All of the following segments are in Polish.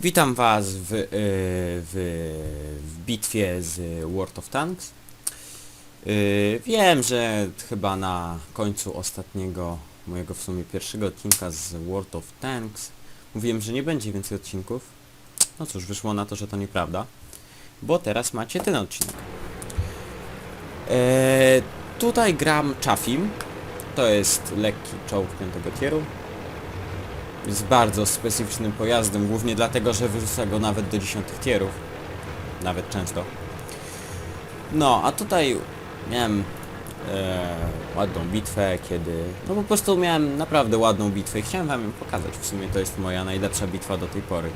Witam was w, y, w, w bitwie z World of Tanks. Y, wiem, że chyba na końcu ostatniego mojego w sumie pierwszego odcinka z World of Tanks mówiłem, że nie będzie więcej odcinków. No cóż, wyszło na to, że to nieprawda. Bo teraz macie ten odcinek. E, tutaj gram Chafim. To jest lekki czołg 5 tieru. Jest bardzo specyficznym pojazdem, głównie dlatego, że wyrzuca go nawet do 10 tierów. Nawet często. No, a tutaj miałem e, ładną bitwę, kiedy... No po prostu miałem naprawdę ładną bitwę i chciałem wam ją pokazać. W sumie to jest moja najlepsza bitwa do tej pory.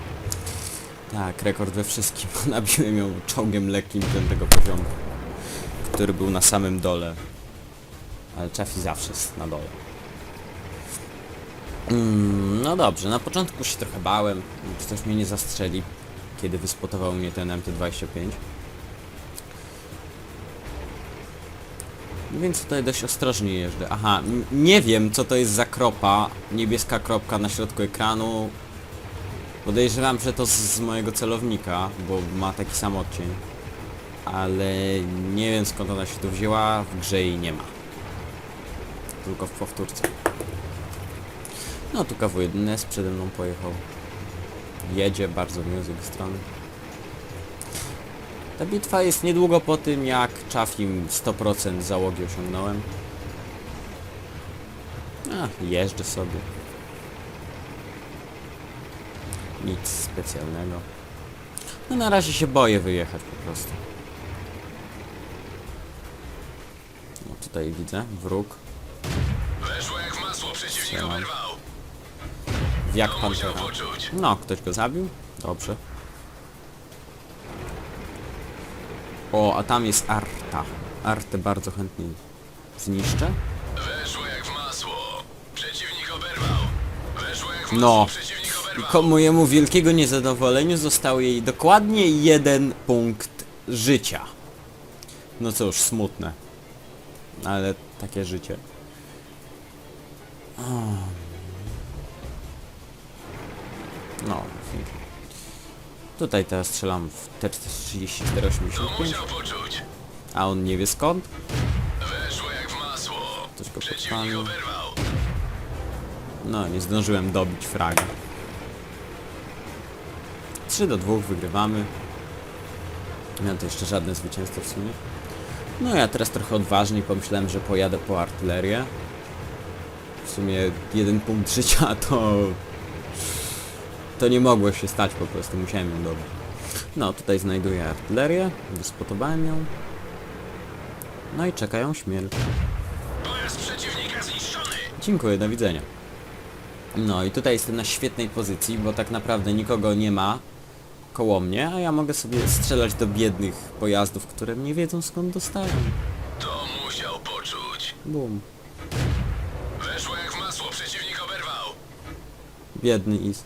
Tak, rekord we wszystkim. Nabiłem ją czołgiem lekkim piątego poziomu, który był na samym dole. Ale Chafi zawsze na dole. Mm, no dobrze, na początku się trochę bałem, czy coś mnie nie zastrzeli, kiedy wyspotował mnie ten MT-25. No Więc tutaj dość ostrożnie jeżdżę. Aha, nie wiem co to jest za kropa, niebieska kropka na środku ekranu. Podejrzewam, że to z, z mojego celownika, bo ma taki sam odcień. Ale nie wiem skąd ona się tu wzięła, w grze jej nie ma. Tylko w powtórce. No tu KW1 przede mną pojechał. Jedzie bardzo miły z jego strony. Ta bitwa jest niedługo po tym jak Chafim 100% załogi osiągnąłem. A, jeżdżę sobie. Nic specjalnego. No na razie się boję wyjechać po prostu. No tutaj widzę, wróg. Weszło jak w masło, przeciwnik oberwał. Jak musiał pantera. No, ktoś go zabił? Dobrze. O, a tam jest Arta. Artę bardzo chętnie zniszczę. Weszło jak w masło. Przeciwnik oberwał. Weszło jak w masło, No. przeciwnik I oberwał. mojemu wielkiego niezadowoleniu został jej dokładnie jeden punkt życia. No cóż, smutne. Ale takie życie. O. No. Tutaj teraz strzelam w To T-34-85, musiał poczuć. a on nie wie skąd. Weszło jak w masło. Ktoś go podpalił. No, nie zdążyłem dobić fraga. 3 do 2 wygrywamy. Miałem to jeszcze żadne zwycięstwo w sumie. No ja teraz trochę odważniej pomyślałem, że pojadę po artylerię. W sumie jeden punkt życia to... To nie mogło się stać po prostu, musiałem ją dobić. No, tutaj znajduję artylerię, wyspotowałem ją. No i czekają śmierć. Dziękuję, do widzenia. No i tutaj jestem na świetnej pozycji, bo tak naprawdę nikogo nie ma koło mnie, a ja mogę sobie strzelać do biednych pojazdów, które nie wiedzą skąd dostają. To musiał poczuć. Bum. Weszło jak w masło, przeciwnik oberwał. Biedny is.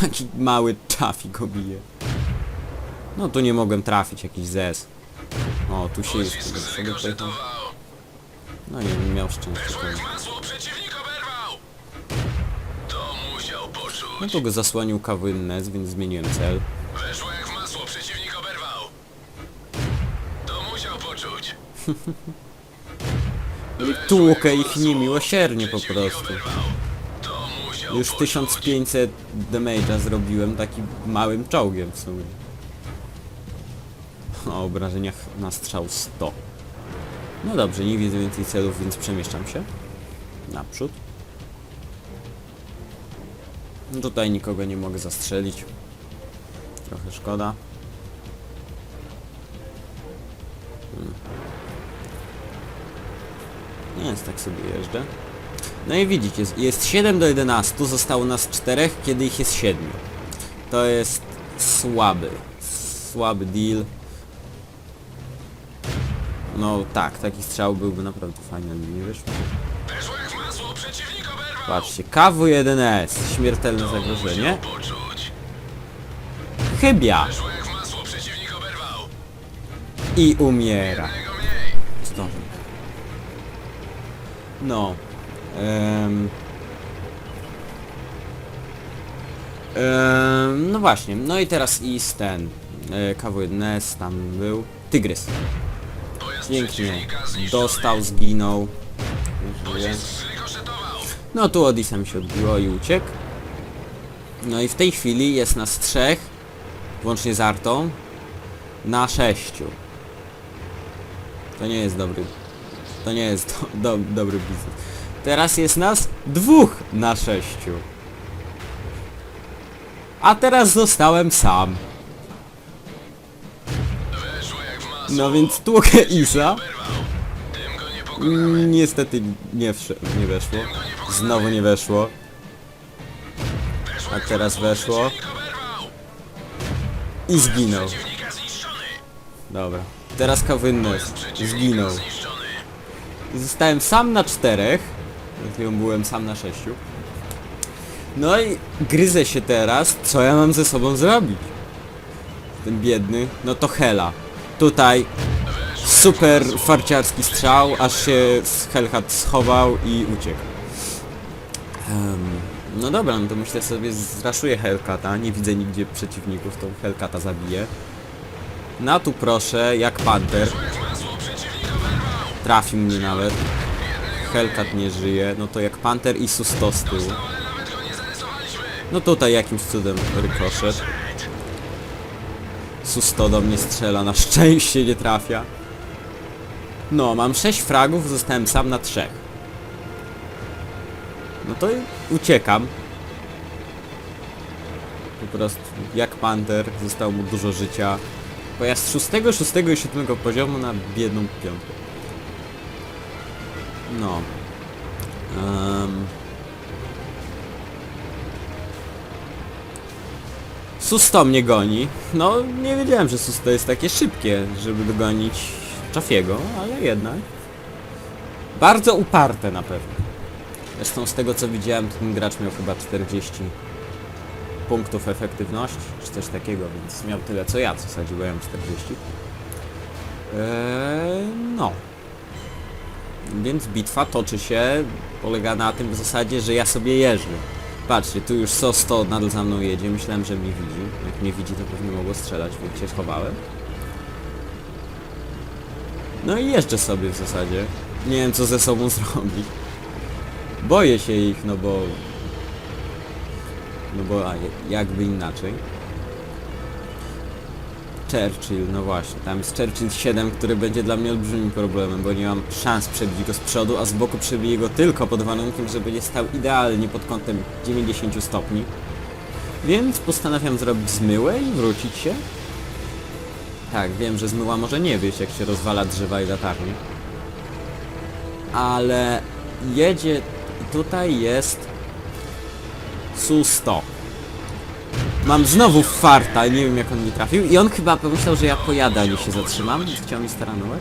Taki mały trafi go bije. No tu nie mogłem trafić, jakiś zes. O, tu się sobie pojechał. zrekoszetował. No nie wiem, miał. To musiał No tu go zasłonił kawynnes, więc zmieniłem cel. Weszło jak w masło, przeciwnik oberwał. To musiał poczuć. Tłukę ich niemiłosiernie po prostu. oberwał. Już poczuć. 1500 damage'a zrobiłem takim małym czołgiem w sumie. O obrażeniach na strzał 100. No dobrze, nie widzę więcej celów, więc przemieszczam się. Naprzód. Tutaj nikogo nie mogę zastrzelić. Trochę szkoda. Hmm. Więc tak sobie jeżdżę. No i widzicie, jest- jest 7 do 11, zostało nas 4, kiedy ich jest 7. To jest słaby, słaby deal. No tak, taki strzał byłby naprawdę fajny, ale nie wyszło. Patrzcie, KW1S, śmiertelne zagrożenie. Chybia i umiera. Zdążę. No. Em. Em, no właśnie, no i teraz Is ten, e, KW1S tam był, Tygrys. Pięknie, dostał, zginął. No tu od Isa mi się odbiło i uciekł. No i w tej chwili jest nas trzech, włącznie z Artą, na sześciu. To nie jest dobry, to nie jest do, do, dobry biznes. Teraz jest nas dwóch na sześciu. A teraz zostałem sam. No więc tłukę Isa. Niestety nie, nie weszło. Znowu nie weszło. A teraz weszło. I zginął. Dobra. Teraz przeciwnika zginął. Zostałem sam na czterech. Przed chwilą byłem sam na sześciu. No i gryzę się teraz, co ja mam ze sobą zrobić. Ten biedny, no to Hela. Tutaj super farciarski strzał, aż się Hellcat schował i uciekł. Em, no dobra, no to myślę sobie zraszuję Hellcata, nie widzę nigdzie przeciwników, to Hellcata zabiję. No tu proszę, jak Panther. Trafił mnie nawet. Hellcat nie żyje, no to jak Panther i Susto z tyłu. No tutaj jakimś cudem rykoszet. Susto do mnie strzela, na szczęście nie trafia. No, mam 6 fragów, zostałem sam na trzech. No to uciekam. Po prostu, jak Panther, zostało mu dużo życia. Pojazd 6, 6 i 7 poziomu na biedną piątkę. No. Um. Susto mnie goni. No, nie wiedziałem, że Susto jest takie szybkie, żeby dogonić Czafiego, ale jednak. Bardzo uparte na pewno. Zresztą z tego co widziałem, ten gracz miał chyba 40 punktów efektywności, czy coś takiego, więc miał tyle co ja ja mam 40. Eee, no. Więc bitwa toczy się, polega na tym w zasadzie, że ja sobie jeżdżę. Patrzcie, tu już SO-100 nadal za mną jedzie, myślałem, że mnie widzi. Jak mnie widzi, to pewnie mogło strzelać, więc się schowałem. No i jeżdżę sobie w zasadzie. Nie wiem, co ze sobą zrobić. Boję się ich, no bo... No bo a, jakby inaczej. Churchill, no właśnie, tam jest Churchill 7, który będzie dla mnie olbrzymim problemem, bo nie mam szans przebić go z przodu, a z boku przebiję go tylko pod warunkiem, że będzie stał idealnie pod kątem 90 stopni. Więc postanawiam zrobić zmyłę i wrócić się. Tak, wiem, że zmyła może nie wieść, jak się rozwala drzewa i latarnie. Ale jedzie... Tutaj jest... Su-100. Mam znowu farta, nie wiem jak on mi trafił i on chyba pomyślał, że ja pojadę, nie się zatrzymam, chciał mi staranować.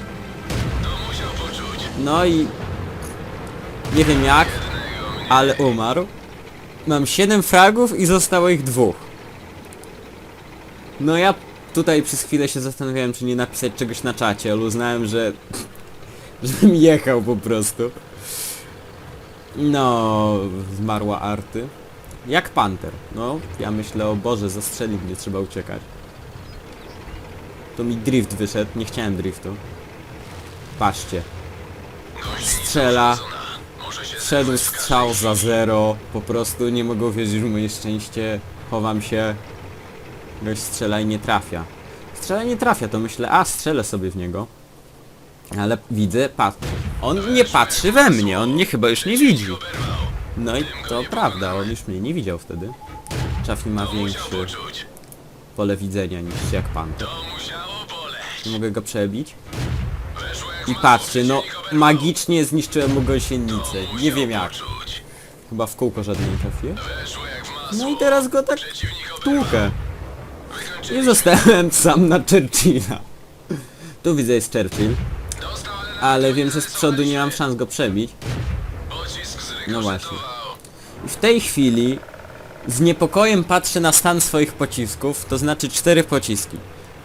No i... Nie wiem jak, ale umarł. Mam 7 fragów i zostało ich dwóch. No ja tutaj przez chwilę się zastanawiałem, czy nie napisać czegoś na czacie, ale uznałem, że... żebym jechał po prostu. No, zmarła Arty. Jak Panter. No, ja myślę, o Boże, zastrzeli mnie, trzeba uciekać. To mi drift wyszedł, nie chciałem driftu. Patrzcie. Strzela. Wszedł strzał za zero. Po prostu nie mogę uwierzyć w moje szczęście. Chowam się. Gość strzela i nie trafia. Strzela i nie trafia, to myślę, a strzelę sobie w niego. Ale widzę, patrz. On nie patrzy we mnie, on mnie chyba już nie widzi. No i to prawda, on już mnie nie widział wtedy. Chafi ma większe pole widzenia niż jak pan. Mogę go przebić. I patrzcie, no magicznie zniszczyłem mu gąsienicę. Nie wiem jak. Chyba w kółko żadnej trafię. No i teraz go tak tłukę. I zostałem sam na Churchilla. Tu widzę jest Churchill, ale wiem, że z przodu nie mam szans go przebić. No właśnie. I w tej chwili z niepokojem patrzę na stan swoich pocisków, to znaczy cztery pociski.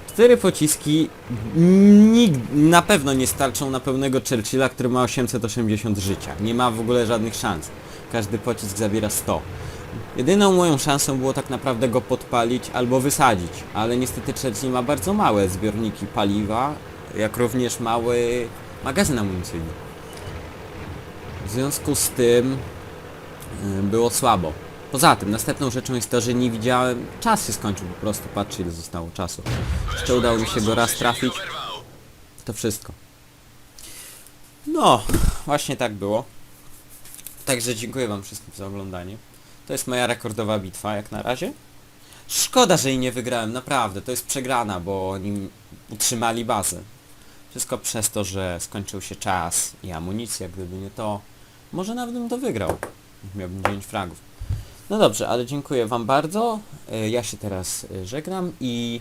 Cztery pociski nig- na pewno nie starczą na pełnego Churchilla, który ma 880 życia. Nie ma w ogóle żadnych szans. Każdy pocisk zabiera 100. Jedyną moją szansą było tak naprawdę go podpalić albo wysadzić, ale niestety Chelsea ma bardzo małe zbiorniki paliwa, jak również mały magazyn amunicyjny. W związku z tym y, było słabo. Poza tym, następną rzeczą jest to, że nie widziałem... Czas się skończył po prostu, patrzcie ile zostało czasu. Jeszcze udało mi się go raz trafić. To wszystko. No, właśnie tak było. Także dziękuję wam wszystkim za oglądanie. To jest moja rekordowa bitwa jak na razie. Szkoda, że jej nie wygrałem, naprawdę. To jest przegrana, bo oni utrzymali bazę. Wszystko przez to, że skończył się czas i amunicja, gdyby nie to, może nawet bym to wygrał. Miałbym 9 fragów. No dobrze, ale dziękuję wam bardzo. E, Ja się teraz e, żegnam i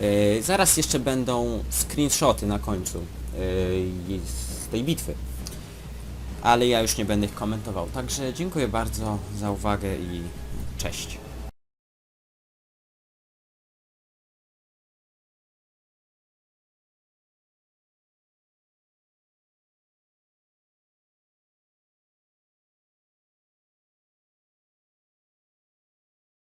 e, zaraz jeszcze będą screenshoty na końcu z tej bitwy. Ale ja już nie będę ich komentował. Także dziękuję bardzo za uwagę i cześć.